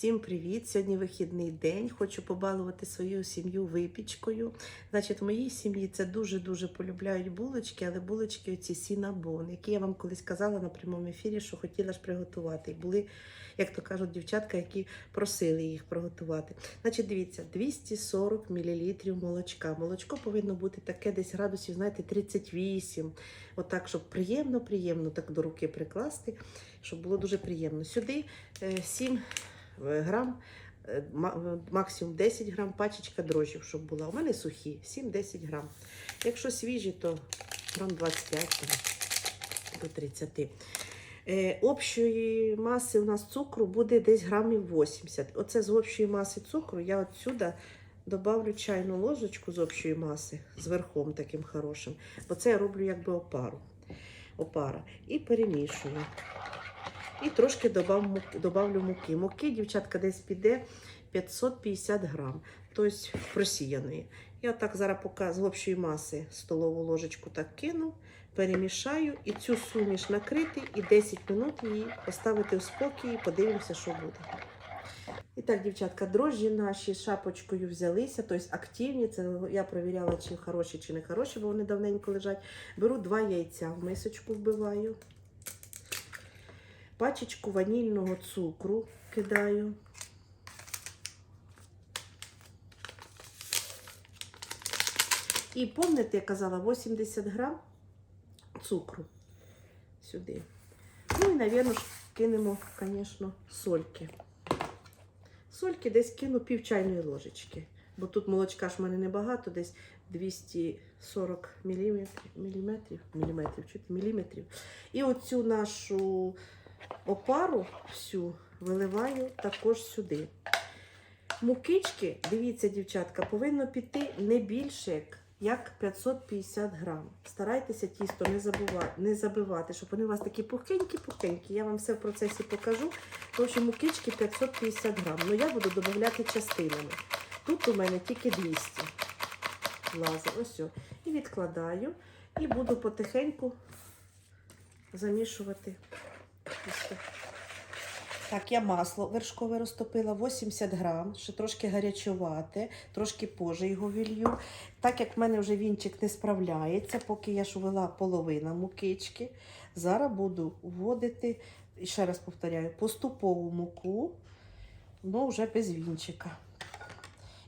Всім привіт! Сьогодні вихідний день. Хочу побалувати свою сім'ю випічкою. Значить, в моїй сім'ї це дуже-дуже полюбляють булочки, але булочки оці сінабон, які я вам колись казала на прямому ефірі, що хотіла ж приготувати. І були, як то кажуть, дівчатка, які просили їх приготувати. Значить, дивіться, 240 мл молочка. Молочко повинно бути таке десь градусів, знаєте, 38. Отак, щоб приємно-приємно так до руки прикласти, щоб було дуже приємно. Сюди е, 7 грам, е, максимум 10 грам пачечка дрожжів, щоб була. У мене сухі, 7-10 грам. Якщо свіжі, то грам 25 до 30. Е, общої маси у нас цукру буде десь грамів 80. Оце з общої маси цукру я отсюда добавлю чайну ложечку з общої маси з верхом таким хорошим. Бо це я роблю якби опару. Опара. І перемішую. І трошки добавлю муки. Муки, дівчатка, десь піде 550 грам, тобто просіяної. Я так зараз поки з общої маси столову ложечку так кину, перемішаю і цю суміш накрити і 10 минут її поставити в спокій, подивимося, що буде. І так, дівчатка, дрожжі наші шапочкою взялися, тобто активні. Це я перевіряла, чи хороші, чи не хороші, бо вони давненько лежать. Беру два яйця в мисочку вбиваю. Пачечку ванільного цукру кидаю. І пам'ятаєте, я казала, 80 грам цукру сюди. Ну і, мабуть, кинемо, звісно, сольки. Сольки десь кину пів чайної ложечки. Бо тут молочка ж в мене небагато, десь 240 міліметрів, міліметрів, міліметрів, міліметрів. І оцю нашу опару всю виливаю також сюди. Мукички, дивіться, дівчатка, повинно піти не більше, як- як 550 грам. Старайтеся тісто не забувати, не забивати, щоб вони у вас такі пухенькі-пухенькі. Я вам все в процесі покажу. Тому що мукички 550 грам. Ну я буду додавати частинами. Тут у мене тільки 200 влазить. Ось. о. І відкладаю. І буду потихеньку замішувати. Тісто. Так, я масло вершкове розтопила 80 грам, ще трошки гарячувате, трошки позже його вілью. Так як в мене вже вінчик не справляється, поки я ж ввела половина мукички, зараз буду вводити, і ще раз повторяю, поступову муку, але вже без вінчика.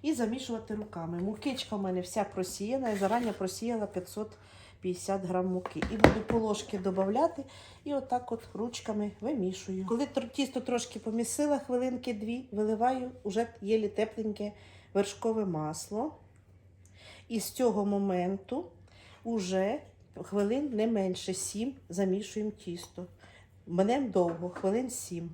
І замішувати руками. Мукичка в мене вся просіяна, я зарані просіяла 550 грам муки. І буду по ложки додавати і отак от ручками вимішую. Коли тісто трошки помісила, хвилинки дві, виливаю уже єлі тепленьке вершкове масло. І з цього моменту уже хвилин не менше 7 замішуємо тісто. Менем довго, хвилин 7.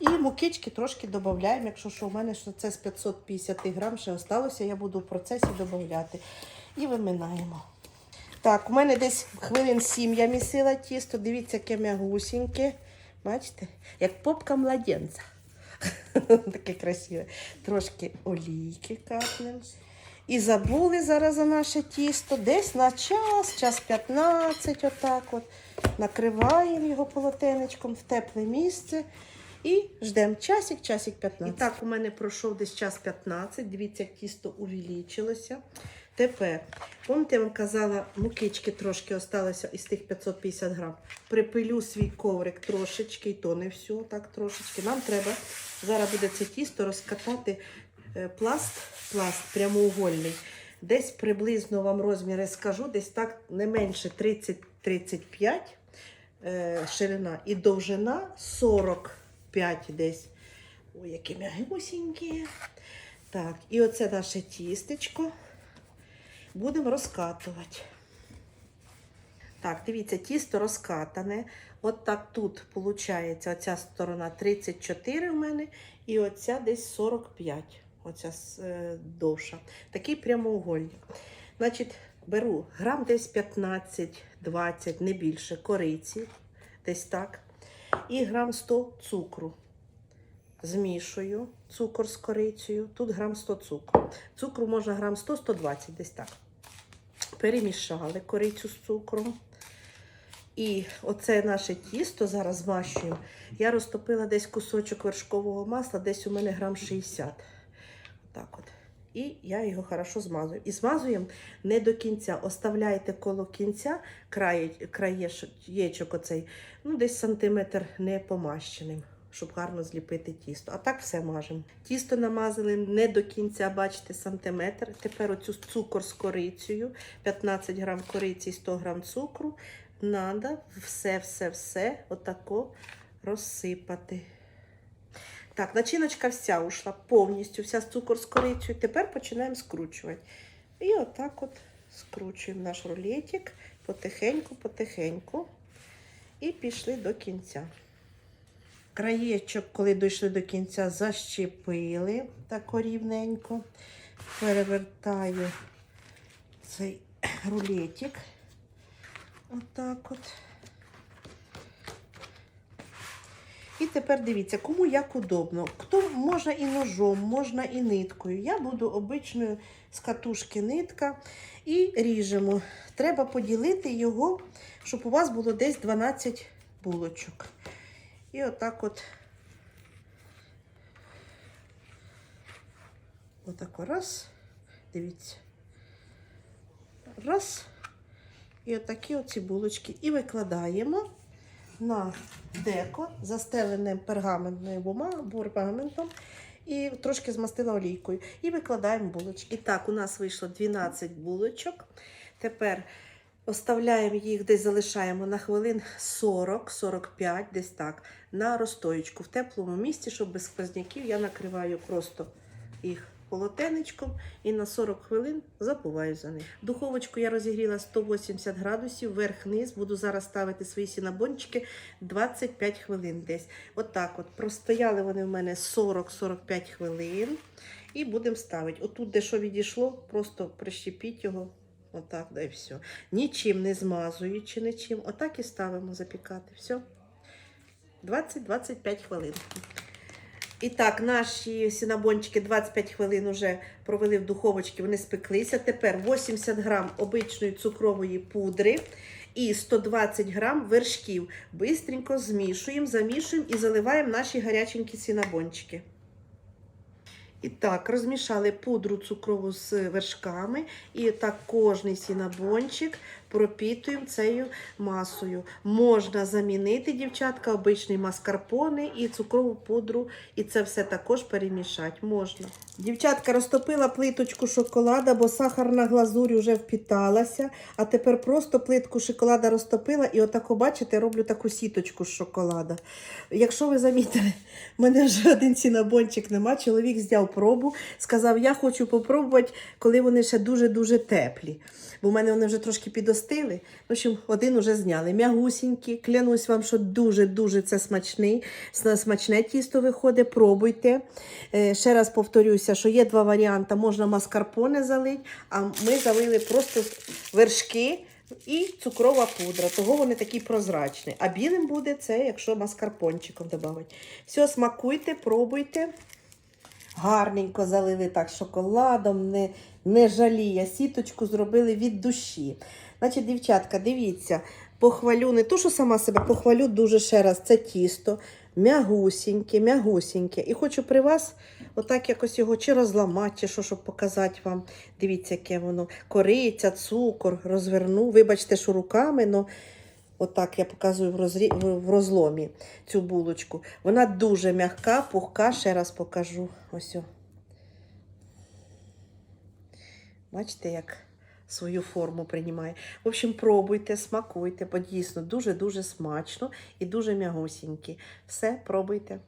І мукички трошки додаємо, якщо що у мене що це з 550 грам ще осталося, я буду в процесі додати. І виминаємо. Так, у мене десь хвилин 7 я місила тісто. Дивіться, яке м'ягусіньке. Бачите? Як попка младенця. Таке красиве. Трошки олійки капнемо. І забули зараз за наше тісто. Десь на час, час 15, отак от. Накриваємо його полотенечком в тепле місце. І ждемо часик, часик 15. І так, у мене пройшов десь час 15. Дивіться, як тісто увеличилося. Тепер, пам'ятаєте, я вам казала, мукички трошки осталося із тих 550 грам. Припилю свій коврик трошечки, і то не все, так трошечки. Нам треба зараз буде це тісто розкатати е, пласт, пласт прямоугольний. Десь приблизно вам розміри скажу, десь так не менше 30-35 е, ширина і довжина 45 десь. Ой, які м'ягусінькі. Так, і оце наше тістечко будемо розкатувати. Так, дивіться, тісто розкатане. От так тут виходить оця сторона 34 в мене, і оця десь 45, оця е, довша. Такий прямоугольник. Значить, беру грам десь 15-20, не більше, кориці, десь так. І грам 100 цукру. Змішую цукор з корицею. Тут грам 100 цукру. Цукру можна грам 100-120, десь так. Перемішали корицю з цукром. І оце наше тісто зараз змащуємо. Я розтопила десь кусочок вершкового масла, десь у мене грам 60. Так от. І я його хорошо змазую. І змазуємо не до кінця. Оставляєте коло кінця краєчок оцей, ну десь сантиметр не помащеним, щоб гарно зліпити тісто. А так все мажемо. Тісто намазали не до кінця, бачите, сантиметр. Тепер оцю цукор з корицею, 15 грам кориці і 100 грам цукру. Надо все-все-все отако розсипати. Так, начиночка вся ушла повністю, вся з цукор з корицею. Тепер починаємо скручувати. І отак от скручуємо наш рулетик потихеньку, потихеньку. І пішли до кінця. Краєчок, коли дійшли до кінця, защепили так рівненько. Перевертаю цей рулетик. Отак от. І тепер дивіться, кому як удобно. Хто можна і ножом, можна і ниткою. Я буду обичною з катушки нитка і ріжемо. Треба поділити його, щоб у вас було десь 12 булочок. І отак от. Отак раз. Дивіться. Раз. І отакі оці булочки. І викладаємо на деко, застелене пергаментною пергаментом, і трошки змастила олійкою. І викладаємо булочки. І так, у нас вийшло 12 булочок. Тепер оставляємо їх, десь залишаємо на хвилин 40-45, десь так, на розстоєчку в теплому місці, щоб без сквозняків я накриваю просто їх полотенечком і на 40 хвилин забуваю за них. Духовочку я розігріла 180 градусів, верх-низ. Буду зараз ставити свої сінабончики 25 хвилин десь. Отак от. Простояли вони в мене 40-45 хвилин. І будемо ставити. Отут, де що відійшло, просто прищепіть його. Отак, да і все. Нічим не змазуючи, нічим. Отак і ставимо запікати. Все. 20-25 хвилин. І так, наші сінабончики 25 хвилин вже провели в духовочці, вони спеклися. Тепер 80 грам обичної цукрової пудри і 120 грам вершків. Бистренько змішуємо, замішуємо і заливаємо наші гаряченькі сінабончики. І так, розмішали пудру цукрову з вершками. І так кожний сінабончик пропітуємо цією масою. Можна замінити, дівчатка, обичний маскарпоне і цукрову пудру, і це все також перемішати можна. Дівчатка розтопила плиточку шоколада, бо сахарна глазурь вже впіталася. А тепер просто плитку шоколада розтопила і отако, бачите, роблю таку сіточку з шоколада. Якщо ви замітили, в мене вже один сінабончик нема. Чоловік взяв пробу, сказав, я хочу попробувати, коли вони ще дуже-дуже теплі. Бо в мене вони вже трошки підостили. В общем, один уже зняли. М'ягусінькі. Клянусь вам, що дуже-дуже це смачний. Смачне тісто виходить, пробуйте. Е, Ще раз повторюся, що є два варіанти. Можна маскарпоне залити, а ми залили просто вершки. І цукрова пудра, того вони такі прозрачні. А білим буде це, якщо маскарпончиком додати. Все, смакуйте, пробуйте. Гарненько залили так шоколадом, не, не жаліє. Сіточку зробили від душі. Значить, дівчатка, дивіться, похвалю, не то, що сама себе, похвалю дуже ще раз. Це тісто, м'ягусіньке, м'ягусіньке. І хочу при вас отак якось його чи розламати, чи що, щоб показати вам. Дивіться, яке воно. Кориця, цукор, розверну. Вибачте, що руками, але отак я показую в, розрі... в розломі цю булочку. Вона дуже м'яка, пухка, ще раз покажу. Ось. о. Бачите, як свою форму приймає. В общем, пробуйте, смакуйте, бо дійсно дуже-дуже смачно і дуже м'ягусінькі. Все, пробуйте.